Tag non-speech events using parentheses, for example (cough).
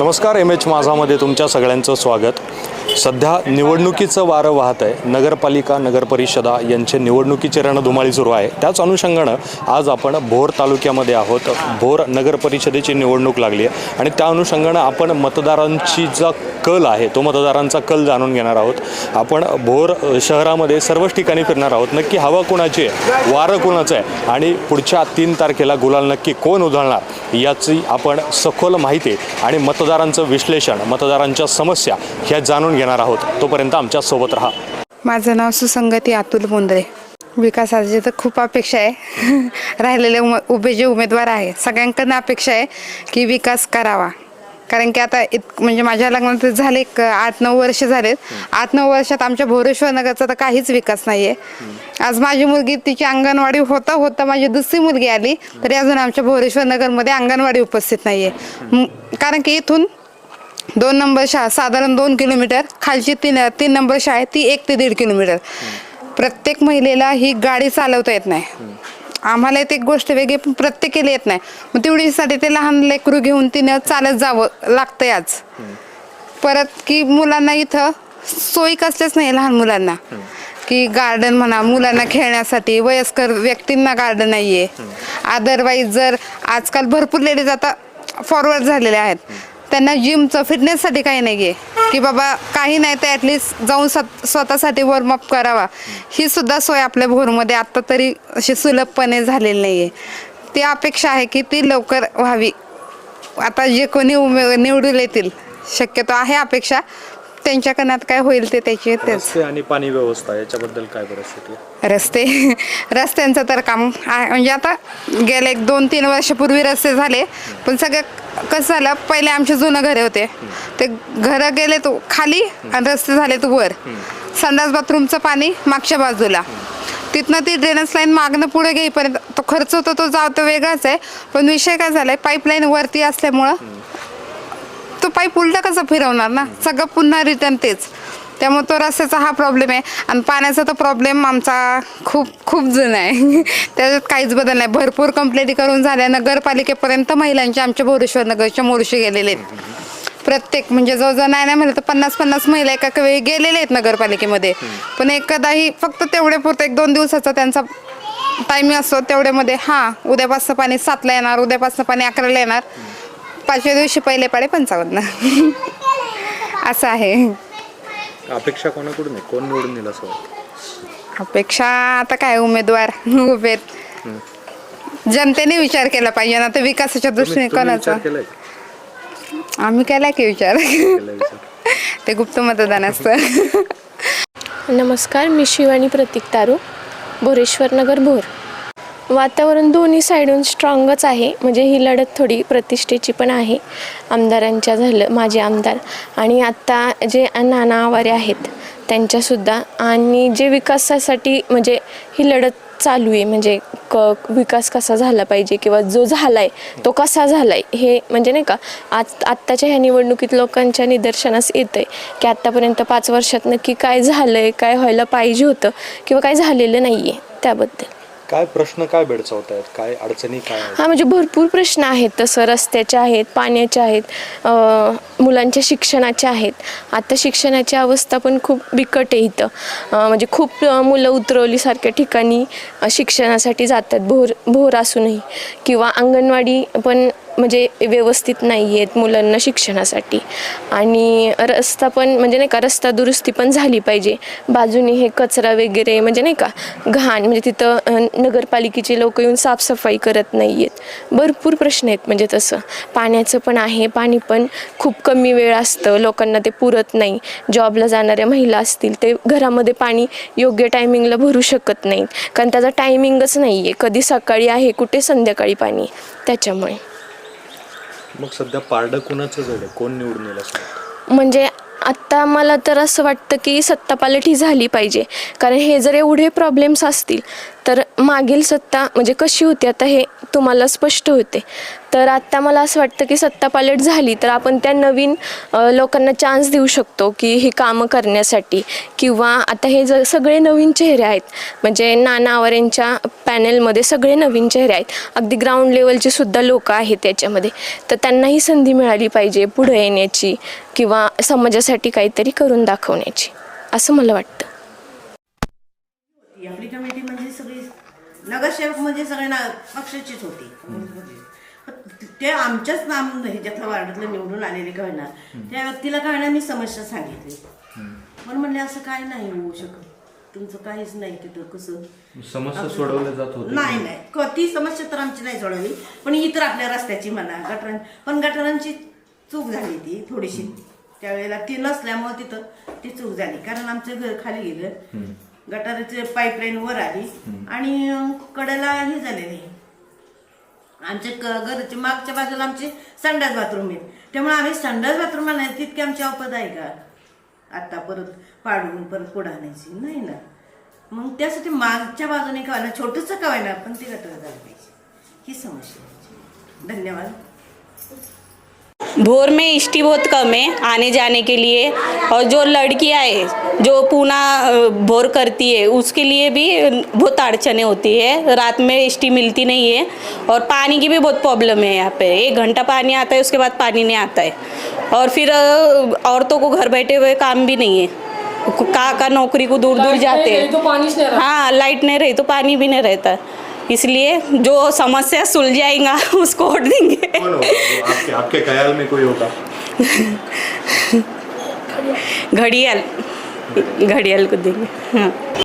नमस्कार M H माझामध्ये तुमच्या सगळ्यांचं स्वागत. सध्या निवडणुकीचं वारं वाहत आहे. नगरपालिका नगरपरिषदा यांचे निवडणुकीची रणधुमाळी सुरू आहे. त्याच अनुषंगानं आज आपण भोर तालुक्यामध्ये आहोत. भोर नगरपरिषदेची निवडणूक लागली आहे. आणि त्या अनुषंगानं आपण मतदारांची जा कल आहे तो मतदारांचा कल जाणून घेणार आहोत. आपण भोर शहरामध्ये सर्वच ठिकाणी फिरणार आहोत. नक्की हवा कुणाची आहे? वारं कोणाचं आहे? आणि पुढच्या तीन तारखेला गुलाल नक्की कोण उधळणार? याची आपण सखोल माहिती आणि मतदारांचं विश्लेषण मतदारांच्या समस्या ह्या जाणून घेणार आहोत. तोपर्यंत आमच्यासोबत राहा. माझं नाव सुसंगती अतुल मुंद्रे विकासाची तर खूप अपेक्षा आहे. (laughs) राहिलेले उम उभे जे उमेदवार आहे सगळ्यांकडनं अपेक्षा आहे की विकास करावा. कारण की आता इत म्हणजे माझ्या लग्नात झाले एक आठ नऊ वर्ष झालेत. आठ नऊ वर्षात आमच्या भोरेश्वर नगरचा तर काहीच विकास नाही आहे आज माझी मुलगी तिची अंगणवाडी होता होता माझी दुसरी मुलगी आली तरी अजून आमच्या भोरेश्वर नगरमध्ये अंगणवाडी उपस्थित नाही आहे कारण की इथून दोन नंबर शाळा साधारण दोन किलोमीटर खालची तीन तीन नंबर शाळा आहे ती एक ते दीड किलोमीटर. प्रत्येक महिलेला ही गाडी चालवता येत नाही. आम्हाला एक गोष्ट वेगळी पण प्रत्येकीला येत नाही. मग तेवढीसाठी ते लहान लेकरू घेऊन तिनं चालत जावं लागतंय आज. परत की मुलांना इथं सोयी कसल्याच नाही लहान मुलांना. की गार्डन म्हणा मुलांना खेळण्यासाठी वयस्कर व्यक्तींना गार्डन नाहीये. अदरवाईज जर आजकाल भरपूर लेडीज आता फॉरवर्ड झालेल्या आहेत. त्यांना जिमचं फिटनेससाठी काही नाही आहे की बाबा काही नाही तर ॲटलिस्ट जाऊन स्वत स्वतःसाठी वॉर्मअप करावा. ही सुद्धा सोय आपल्या भोरमध्ये आत्ता तरी अशी सुलभपणे झालेली नाही आहे ती अपेक्षा आहे की ती लवकर व्हावी. आता जे कोणी उमे निवडून येतील शक्यतो आहे अपेक्षा. त्यांच्याकडनं आता काय होईल ते त्याची तेच. रस्ते आणि पाणी व्यवस्था याच्याबद्दल काय परिस्थिती? आहे? रस्ते. (laughs) रस्त्यांचं तर काम. म्हणजे आता गेले एक दोन तीन वर्षापूर्वी रस्ते झाले पण सगळं कसं झालं पहिले आमचे जुनं घरे होते. ते घरं गेले तो खाली आणि रस्ते झाले तो वर. संडास बाथरूमचं पाणी मागच्या बाजूला. तिथनं ती ड्रेनेज लाईन मागणं पुढे घेईपर्यंत तो खर्च होतो तो जाव तो वेगळाच आहे. पण विषय काय झालाय पाईपलाईन वरती असल्यामुळं तो पाईप उलटा कसं फिरवणार ना? सगळं पुन्हा रिटर्न तेच. त्यामुळे तो रस्त्याचा हा प्रॉब्लेम आहे. आणि पाण्याचा तो प्रॉब्लेम आमचा खूप खूप जुना आहे. (laughs) त्याच्यात काहीच बदल नाही. भरपूर कंप्लेंटी करून झाल्या. नगरपालिकेपर्यंत महिलांच्या आमच्या भोरेश्वर नगरच्या मोर्शी गेलेले आहेत. प्रत्येक म्हणजे जवळजवळ नाही नाही म्हणलं तर पन्नास पन्नास महिला एका वेळी गेलेले आहेत नगरपालिकेमध्ये. पण एकदाही फक्त तेवढे पुरतं एक दोन दिवसाचा त्यांचा टायमिंग असतो तेवढ्यामध्ये हां उद्यापासून पाणी सातला येणार उद्यापासून पाणी अकराला येणार. पाचव्या दिवशी पहिले पाडे पंचावन्न. (laughs) असं आहे. अपेक्षा कोणाकडून आहे? कोण निवडून येईल असं वाटतं? अपेक्षा आता काय उमेदवार उभे आहेत. जनतेने विचार केला पाहिजे ना तर विकासाच्या दृष्टीने तुम्ही कोणाचा? विचार केलाय का? आम्ही केला की विचार. केलाय विचार. (laughs) ते गुप्त मतदान असतं. नमस्कार मी शिवानी प्रतीक तारू बोरेश्वर नगर भोर. वातावरण दोन्ही साईडून स्ट्रॉंगच आहे. म्हणजे ही लढत थोडी प्रतिष्ठेची पण आहे. आमदारांच्या झालं माझे आमदार. आणि आत्ता जे नाना आवारे आहेत त्यांच्यासुद्धा आणि जे विकासासाठी म्हणजे ही लढत चालू आहे. म्हणजे क विकास कसा झाला पाहिजे किंवा जो झाला आहे तो कसा झाला आहे हे म्हणजे नाही का आज आत्ताच्या ह्या निवडणुकीत लोकांच्या निदर्शनास येतं आहे की आत्तापर्यंत पाच वर्षात नक्की काय झालं आहे काय व्हायला पाहिजे होतं किंवा काय झालेलं नाही आहे त्याबद्दल. काय प्रश्न काय भेडसावत आहेत काय अडचणी काय आहेत? हा म्हणजे भरपूर प्रश्न आहेत. तसं रस्त्याचे आहेत पाण्याचे आहेत अं, मुलांच्या शिक्षणाचे आहेत. आता शिक्षणाची अवस्था पण खूप बिकट आहे इथं. अं, म्हणजे खूप अं, मुलं उतरवलीसारख्या ठिकाणी अं, शिक्षणासाठी जातात. भोर भोर असूनही. किंवा अंगणवाडी पण म्हणजे व्यवस्थित नाही आहेत मुलांना शिक्षणासाठी. आणि रस्ता पण म्हणजे नाही का रस्ता दुरुस्ती पण झाली पाहिजे. बाजूनी हे कचरा वगैरे म्हणजे नाही का घाण म्हणजे तिथं नगरपालिकेचे लोक येऊन साफसफाई करत नाही आहेत भरपूर प्रश्न आहेत म्हणजे तसं. पाण्याचं पण आहे पाणी पण खूप कमी वेळ असतं लोकांना ते पुरत नाही. जॉबला जाणाऱ्या महिला असतील ते घरामध्ये पाणी योग्य टायमिंगला भरू शकत नाहीत. कारण त्याचा टायमिंगच नाही आहे कधी सकाळी आहे कुठे संध्याकाळी पाणी. त्याच्यामुळे. मग सध्या पारडं कुणाचं जड आहे कोण निवडून येईल असं वाटतं? म्हणजे आत्ता मला तर असं वाटतं की सत्तापालट ही झाली पाहिजे कारण हे जर एवढे प्रॉब्लेम्स असतील तर मागील सत्ता म्हणजे कशी होती आता हे तुम्हाला स्पष्ट होते. तर आत्ता मला असं वाटतं की सत्ता पालट झाली तर आपण त्या नवीन लोकांना चान्स देऊ शकतो की ही कामं करण्यासाठी किंवा आता हे ज सगळे नवीन चेहरे आहेत म्हणजे नाना आवारेंच्या पॅनेलमध्ये सगळे नवीन चेहरे आहेत. अगदी ग्राउंड लेवलची सुद्धा लोकं आहेत त्याच्यामध्ये. तर त्यांनाही संधी मिळाली पाहिजे पुढे येण्याची किंवा समाजासाठी काहीतरी करून दाखवण्याची असं मला वाटतं. आपली कमिटी म्हणजे सगळी नगरसेवक म्हणजे सगळे ना पक्षाचीच होती. ते आमच्याच नाम ह्याच्यातलं वार्डातलं निवडून आलेले कळणार. त्या व्यक्तीला कळणार मी समस्या सांगितली. पण म्हणले असं काय नाही होऊ शकत. तुमचं काहीच नाही तिथं कसं? समस्या सोडवल्या जात होती नाही नाही. क- ती समस्या तर आमची नाही सोडवली. पण ही तर आपल्या रस्त्याची म्हणा गटारां पण गटारांची चूक झाली ती थोडीशी. त्यावेळेला ती नसल्यामुळे तिथं ती चूक झाली. कारण आमचं घर खाली गेलं. गटाराचे पाईपलाईन वर आली. आणि कडेला हे झालेले. आमच्या क- घराच्या मागच्या बाजूला आमचे संडास बाथरूम आहेत. त्यामुळे आम्ही संडास बाथरूम नाही तितकी आमची अवपद आहे का? आता परत पाडून परत पुढं आणायची. नाही ना. मग त्यासाठी मागच्या बाजूने का ना छोटंसं का ना पण ते गटर झालं पाहिजे. ही समस्या आहे. धन्यवाद. भोर में इष्टि बहुत कम है आने जाने के लिए। और जो लड़कियाँ है जो पूना भोर करती है उसके लिए भी बहुत अड़चने होती है। रात में इष्टि मिलती नहीं है और पानी की भी बहुत प्रॉब्लम है यहाँ पे। एक घंटा पानी आता है उसके बाद पानी नहीं आता है। और फिर औरतों को घर बैठे हुए काम भी नहीं है। का का नौकरी को दूर दूर जाते हैं। हाँ लाइट नहीं रही तो पानी भी नहीं रहता। इसलिए जो समस्या सुलझाएगा उसको वोट देंगे। कौन होगा? वो आपके आपके ख्याल में कोई होगा? घड़ियाल। घड़ियाल को देंगे। हाँ।